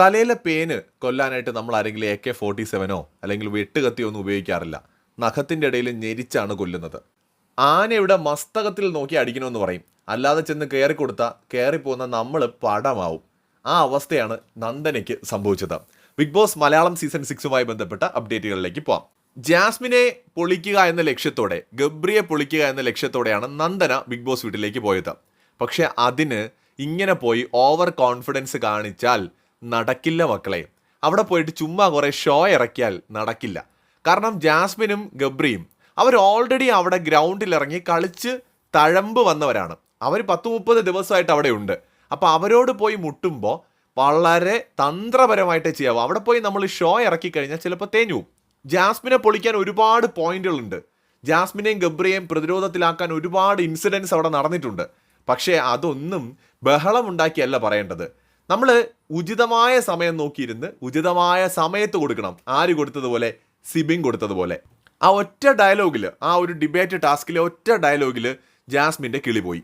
തലയിലെ പേന് കൊല്ലാനായിട്ട് നമ്മൾ ആരെങ്കിലും എ കെ ഫോർട്ടി സെവനോ അല്ലെങ്കിൽ വെട്ടുകത്തിയോ ഒന്നും ഉപയോഗിക്കാറില്ല. നഖത്തിന്റെ ഇടയിൽ ഞെരിച്ചാണ് കൊല്ലുന്നത്. ആനയുടെ മസ്തകത്തിൽ നോക്കി അടിക്കണമെന്ന് പറയും. അല്ലാതെ ചെന്ന് കയറി കൊടുത്താൽ കയറിപ്പോകുന്ന നമ്മൾ പടമാവും. ആ അവസ്ഥയാണ് നന്ദനയ്ക്ക് സംഭവിച്ചത്. ബിഗ് ബോസ് മലയാളം സീസൺ സിക്സുമായി ബന്ധപ്പെട്ട അപ്ഡേറ്റുകളിലേക്ക് പോവാം. ജാസ്മിനെ പൊളിക്കുക എന്ന ലക്ഷ്യത്തോടെ ഗബ്രിയെ പൊളിക്കുക എന്ന ലക്ഷ്യത്തോടെയാണ് നന്ദന ബിഗ് ബോസ് വീട്ടിലേക്ക് പോയത്. പക്ഷേ അതിന് ഇങ്ങനെ പോയി ഓവർ കോൺഫിഡൻസ് കാണിച്ചാൽ നടക്കില്ല മക്കളെ. അവിടെ പോയിട്ട് ചുമ്മാ കുറേ ഷോ ഇറക്കിയാൽ നടക്കില്ല. കാരണം ജാസ്മിനും ഗബ്രിയും അവർ ഓൾറെഡി അവിടെ ഗ്രൗണ്ടിൽ ഇറങ്ങി കളിച്ച് തഴമ്പ് വന്നവരാണ്. അവർ പത്ത് മുപ്പത് ദിവസമായിട്ട് അവിടെ ഉണ്ട്. അപ്പോൾ അവരോട് പോയി മുട്ടുമ്പോൾ വളരെ തന്ത്രപരമായിട്ട് ചെയ്യാവും. അവിടെ പോയി നമ്മൾ ഷോ ഇറക്കി കഴിഞ്ഞാൽ ചിലപ്പോൾ തേഞ്ഞു. ജാസ്മിനെ പൊളിക്കാൻ ഒരുപാട് പോയിന്റുകളുണ്ട്. ജാസ്മിനെയും ഗബ്രിയെയും പ്രതിരോധത്തിലാക്കാൻ ഒരുപാട് ഇൻസിഡൻസ് അവിടെ നടന്നിട്ടുണ്ട്. പക്ഷേ അതൊന്നും ബഹളമുണ്ടാക്കിയല്ല പറയേണ്ടത്. നമ്മൾ ഉചിതമായ സമയം നോക്കിയിരുന്ന് ഉചിതമായ സമയത്ത് കൊടുക്കണം. ആര് കൊടുത്തതുപോലെ? സിബിൻ കൊടുത്തതുപോലെ. ആ ഒറ്റ ഡയലോഗിൽ ആ ഒരു ഡിബേറ്റ് ടാസ്കിലെ ഒറ്റ ഡയലോഗിൽ ജാസ്മിന്റെ കിളി പോയി.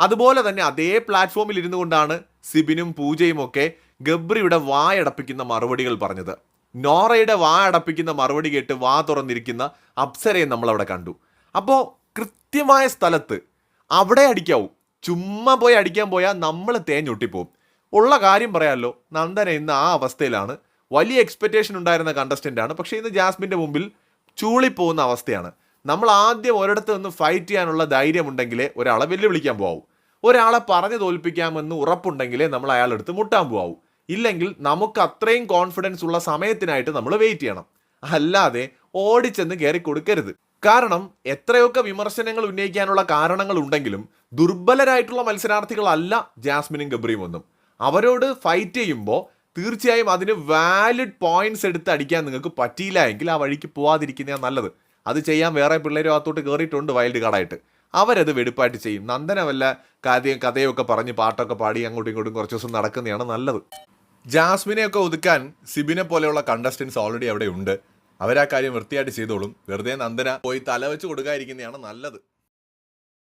അതുപോലെ തന്നെ അതേ പ്ലാറ്റ്ഫോമിൽ ഇരുന്നു കൊണ്ടാണ് സിബിനും പൂജയും ഒക്കെ ഗബ്രിയുടെ വായടപ്പിക്കുന്ന മറുപടികൾ പറഞ്ഞത്. നോറയുടെ വാ അടപ്പിക്കുന്ന മറുപടി കേട്ട് വാ തുറന്നിരിക്കുന്ന അപ്സരയെ നമ്മളവിടെ കണ്ടു. അപ്പോൾ കൃത്യമായ സ്ഥലത്ത് അവിടെ അടിക്കാവൂ. ചുമ്മാ പോയി അടിക്കാൻ പോയാൽ നമ്മൾ തേഞ്ഞൊട്ടിപ്പോവും ഉള്ള കാര്യം പറയാമല്ലോ നന്ദന ഇന്ന് ആ അവസ്ഥയിലാണ്. വലിയ എക്സ്പെക്റ്റേഷൻ ഉണ്ടായിരുന്ന കണ്ടസ്റ്റന്റ് ആണ്. പക്ഷേ ഇന്ന് ജാസ്മിന്റെ മുമ്പിൽ ചൂളിപ്പോകുന്ന അവസ്ഥയാണ്. നമ്മൾ ആദ്യം ഒരിടത്ത് നിന്ന് ഫൈറ്റ് ചെയ്യാനുള്ള ധൈര്യമുണ്ടെങ്കിലേ ഒരാളെ വെല്ലുവിളിക്കാൻ പോകാവൂ ഒരാളെ പറഞ്ഞു തോൽപ്പിക്കാമെന്ന് ഉറപ്പുണ്ടെങ്കിലേ നമ്മൾ അയാളെടുത്ത് മുട്ടാൻ പോകാവൂ ഇല്ലെങ്കിൽ നമുക്ക് അത്രയും കോൺഫിഡൻസ് ഉള്ള സമയത്തിനായിട്ട് നമ്മൾ വെയിറ്റ് ചെയ്യണം. അല്ലാതെ ഓടിച്ചെന്ന് കയറി കൊടുക്കരുത്. കാരണം എത്രയൊക്കെ വിമർശനങ്ങൾ ഉന്നയിക്കാനുള്ള കാരണങ്ങൾ ഉണ്ടെങ്കിലും ദുർബലരായിട്ടുള്ള മത്സരാർത്ഥികളല്ല ജാസ്മിനും ഗബ്രിയും ഒന്നും. അവരോട് ഫൈറ്റ് ചെയ്യുമ്പോൾ തീർച്ചയായും അതിന് വാലിഡ് പോയിന്റ്സ് എടുത്ത് അടിക്കാൻ നിങ്ങൾക്ക് പറ്റിയില്ല എങ്കിൽ ആ വഴിക്ക് പോവാതിരിക്കുന്നതാണ് നല്ലത്. അത് ചെയ്യാൻ വേറെ പിള്ളേരും അകത്തോട്ട് കയറിയിട്ടുണ്ട് വൈൽഡ് കാർഡായിട്ട് അവരത് വെടിപ്പായിട്ട് ചെയ്യും. നന്ദന വല്ല കഥയും കഥയൊക്കെ പറഞ്ഞ് പാട്ടൊക്കെ പാടി അങ്ങോട്ടും ഇങ്ങോട്ടും കുറച്ച് ദിവസം നടക്കുന്നതാണ് നല്ലത്. ജാസ്മിനെയൊക്കെ ഒതുക്കാൻ സിബിനെ പോലെയുള്ള കണ്ടസ്റ്റൻസ് ഓൾറെഡി അവിടെ ഉണ്ട്. അവരാ കാര്യം വൃത്തിയായിട്ട് ചെയ്തോളും. വെറുതെ നന്ദന പോയി തലവെച്ച് കൊടുക്കാതിരിക്കുന്നതാണ് നല്ലത്.